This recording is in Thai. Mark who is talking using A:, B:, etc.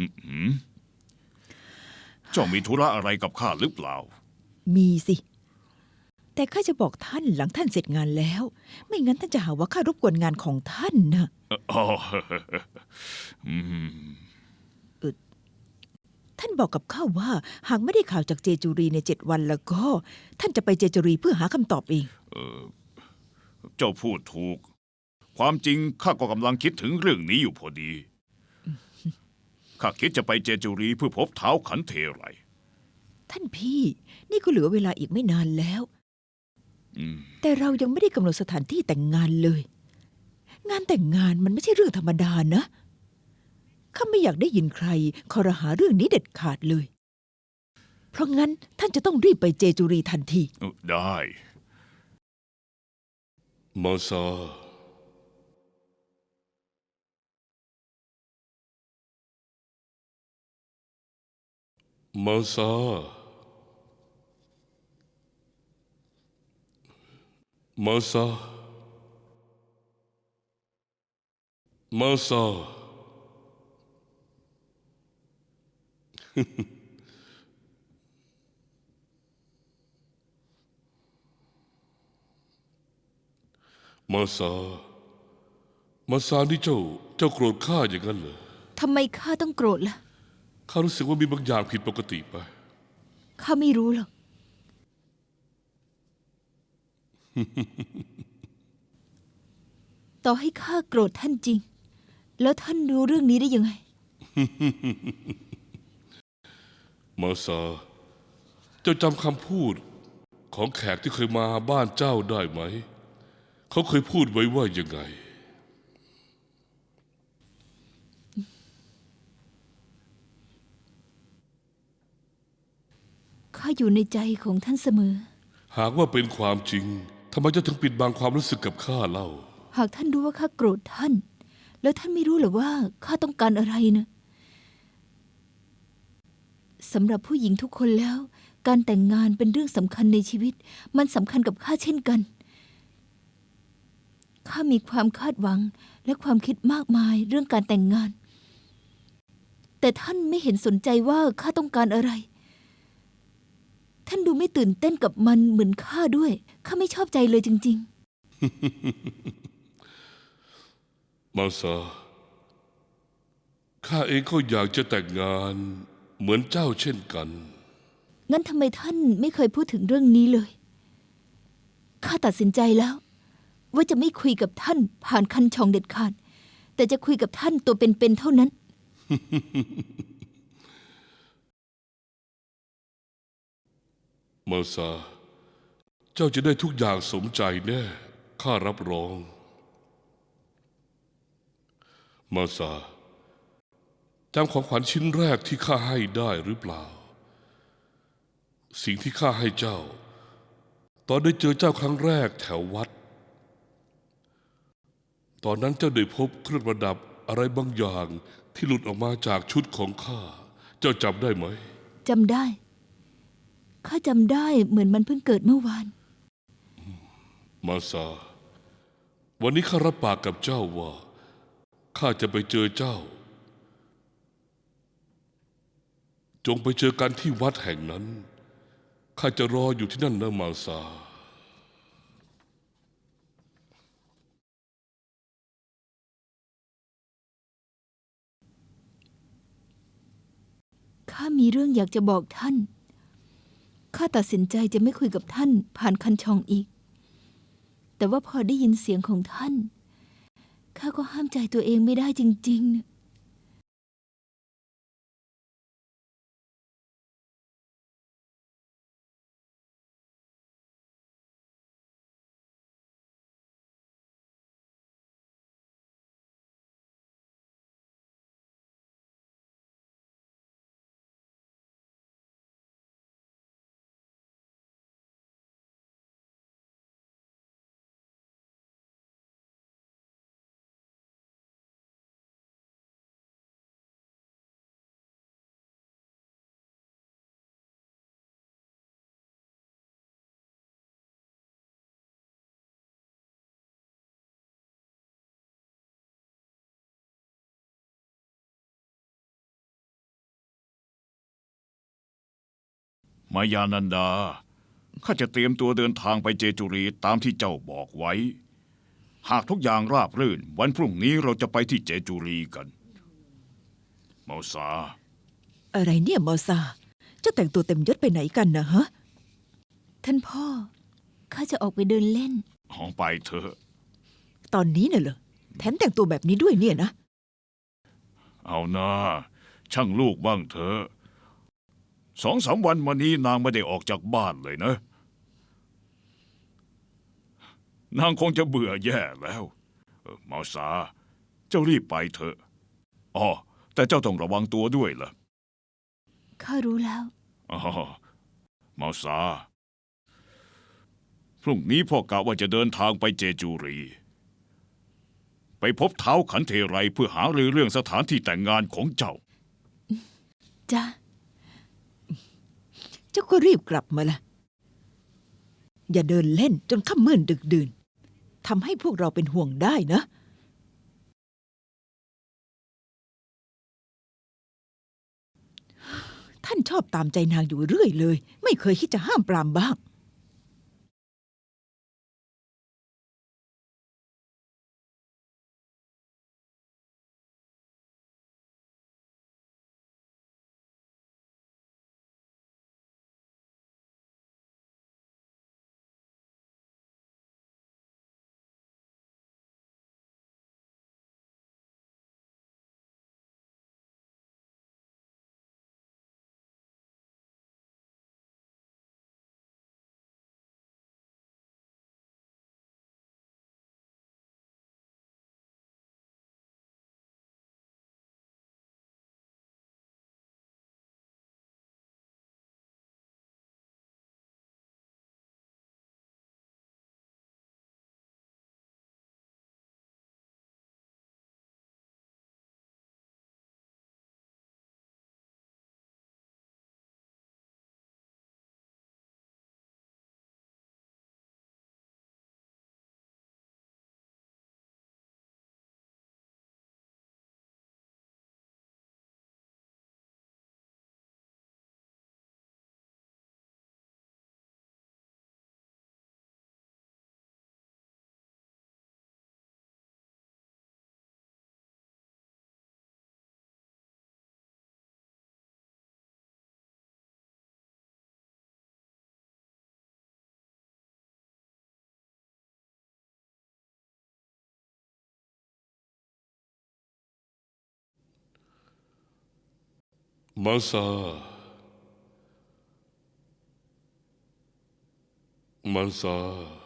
A: อืมเจ้ามีธุระอะไรกับข้าหรือเปล่า
B: มีสิ แต่ข้าจะบอกท่านหลังท่านเสร็จงานแล้ว ไม่งั้นท่านจะหาว่าข้ารบกวนงานของท่านนะ
A: อ๋ออืม
B: ท่านบอกกับข้าว่า หากไม่ได้ข่าวจากเจจูรีในเจ็ดวันแล้วก็ ท่านจะไปเจจูรีเพื่อหาคำตอบเอง
A: เจ้าพูดถูก ความจริงข้าก็กำลังคิดถึงเรื่องนี้อยู่พอดี ข้าคิดจะไปเจจูรีเพื่อพบเท้าขันเทไร
B: ท่านพี่นี่ก็เหลือเวลาอีกไม่นานแล้ว
A: อืม
B: แต่เรายังไม่ได้กำหนดสถานที่แต่งงานเลย งานแต่งงานมันไม่ใช่เรื่องธรรมดานะข้าไม่อยากได้ยินใครคอรหาเรื่องนี้เด็ดขาดเลย เพราะงั้นท่านจะต้องรีบไปเจจูรีทันที
A: เออได้
C: มาซา มาซา มาซา มาซา มาซา มาซานี่เจ้า เจ้าโกรธข้าอย่างนั้นเหรอ
D: ทำไมข้าต้องโกรธล่ะ
C: ข้ารู้สึกว่ามีบางอย่างผิดปกติไป
D: ข้าไม่รู้หรอก ต่อให้ข้าโกรธท่านจริง แล้วท่านรู้เรื่องนี้ได้ยังไง
C: มาซาเจ้าจำคำพูดของแขกที่เคยมาบ้านเจ้าได้ไหม เขาเคยพูดไว้ว่ายังไง
D: อยู่ในใจของท่านเสมอ
C: หากว่าเป็นความจริงทำไมเจ้าถึงปิดบังความรู้สึกกับข้าเล่า
D: หากท่านรู้ว่าข้าโกรธท่าน แล้วท่านไม่รู้เหรือว่าข้าต้องการอะไรนะสำหรับผู้หญิงทุกคนแล้ว การแต่งงานเป็นเรื่องสำคัญในชีวิต มันสำคัญกับข้าเช่นกันข้ามีความคาดหวังและความคิดมากมายเรื่องการแต่งงาน แต่ท่านไม่เห็นสนใจว่าข้าต้องการอะไร ท่านดูไม่ตื่นเต้นกับมันเหมือนข้าด้วย ข้าไม่ชอบใจเลยจริง ๆ
C: มาซาข้าเองก็อยากจะแต่งงานเหมือนเจ้าเช่นกัน
D: งั้นทำไมท่านไม่เคยพูดถึงเรื่องนี้เลย ข้าตัดสินใจแล้ว ว่าจะไม่คุยกับท่านผ่านคันช่องเด็ดขาด แต่จะคุยกับท่านตัวเป็นๆเท่านั้น
C: มาซา เจ้าจะได้ทุกอย่างสมใจแน่ ข้ารับรอง มาซาจำของขวัญชิ้นแรกที่ข้าให้ได้หรือเปล่า สิ่งที่ข้าให้เจ้า ตอนได้เจอเจ้าครั้งแรกแถววัด ตอนนั้นเจ้าได้พบเครื่องประดับอะไรบางอย่างที่หลุดออกมาจากชุดของข้า เจ้าจำได้ไหม
D: จำได้ ข้าจำได้เหมือนมันเพิ่งเกิดเมื่อวาน
C: มาซา วันนี้ข้ารับปากกับเจ้าว่า ข้าจะไปเจอเจ้า จงไปเจอกันที่วัดแห่งนั้น ข้าจะรออยู่ที่นั่นนะมาซา
D: ข้ามีเรื่องอยากจะบอกท่าน ข้าตัดสินใจจะไม่คุยกับท่านผ่านคันช่องอีก แต่ว่าพอได้ยินเสียงของท่าน ข้าก็ห้ามใจตัวเองไม่ได้จริง ๆ
A: มายานันดา ข้าจะเตรียมตัวเดินทางไปเจจุรีตามที่เจ้าบอกไว้ หากทุกอย่างราบรื่น วันพรุ่งนี้เราจะไปที่เจจุรีกัน เมาซา
B: อะไรเนี่ยมอซาเจ้าแต่งตัวเต็มยศไปไหนกันนะฮะ
D: ท่านพ่อ ข้าจะออกไปเดินเล่น
A: ออกไปเถอะ
B: ตอนนี้น่ะเหรอแถมแต่งตัวแบบนี้ด้วยเนี่ยนะ
A: เอานะช่างลูกบ้างเถอะ สองสามวันมานี้นางไม่ได้ออกจากบ้านเลยนะ นางคงจะเบื่อแย่แล้วเออเมาซาเจ้ารีบไปเถอะอ๋อแต่เจ้าต้องระวังตัวด้วยล่ะ
D: ข้ารู้แล้ว
A: อ๋อเมาซาพรุ่งนี้พ่อกะว่าจะเดินทางไปเจจูรี ไปพบเท้าขันเทไรเพื่อหารือเรื่องสถานที่แต่งงานของเจ้า
D: จ้ะ
B: เจ้าก็รีบกลับมาละอย่าเดินเล่นจนค่ำมืดดึกดื่นทำให้พวกเราเป็นห่วงได้นะ ท่านชอบตามใจนางอยู่เรื่อยเลย ไม่เคยคิดจะห้ามปรามบ้าง
C: มาซามาซา